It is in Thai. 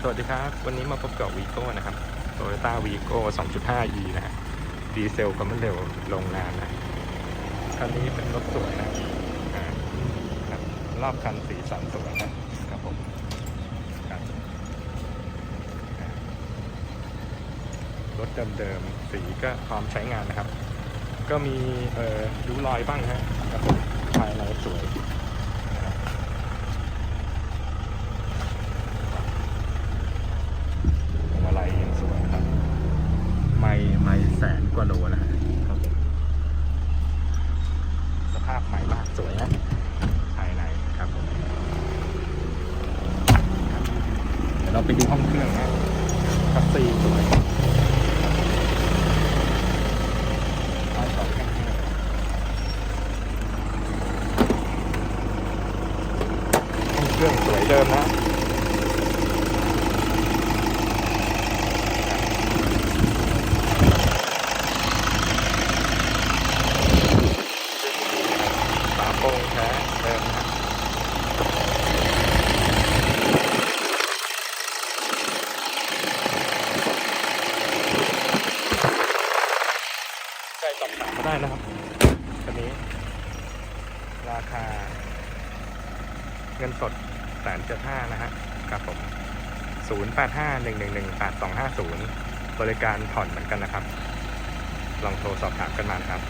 สวัสดีครับ วันนี้มาพบกับวีโก้นะครับ Toyota v ีโก้ 2.5e นะฮะดีเซลก็ไม่เร็วโรงงานนะคันนี้เป็นรถสวยนะครับรอบคันสีสันสวยนะครับผมรถเดิมๆสีก็พร้อมใช้งานนะครับ ก็มีเอ่อริ้รอยบ้างฮะครับผมภายในสวยนะครับ พวงมาลัยยังสวยนะครับ ไม่ไม่แสนกว่าโลนะฮะครับผมสภาพใหม่มากสวยนะภายในครับผมครับเดี๋ยวเราไปดูห้องเครื่องนะคัสซีสวยใต้ต่อเครื่องห้องเครื่องสวยเดิมนะ โปร่งแท้เดิมนะใจสอบถามมาได้นะครับคันนี้ ราคา เงินสดแสนเจ็ดห้านะฮะครับผมศูนย์แปดห้าหนึ่งหนึ่งหนึ่งแปดสองห้าศูนย์บริการผ่อนเหมือนกันนะครับ ลองโทรสอบถามกันมานะครับ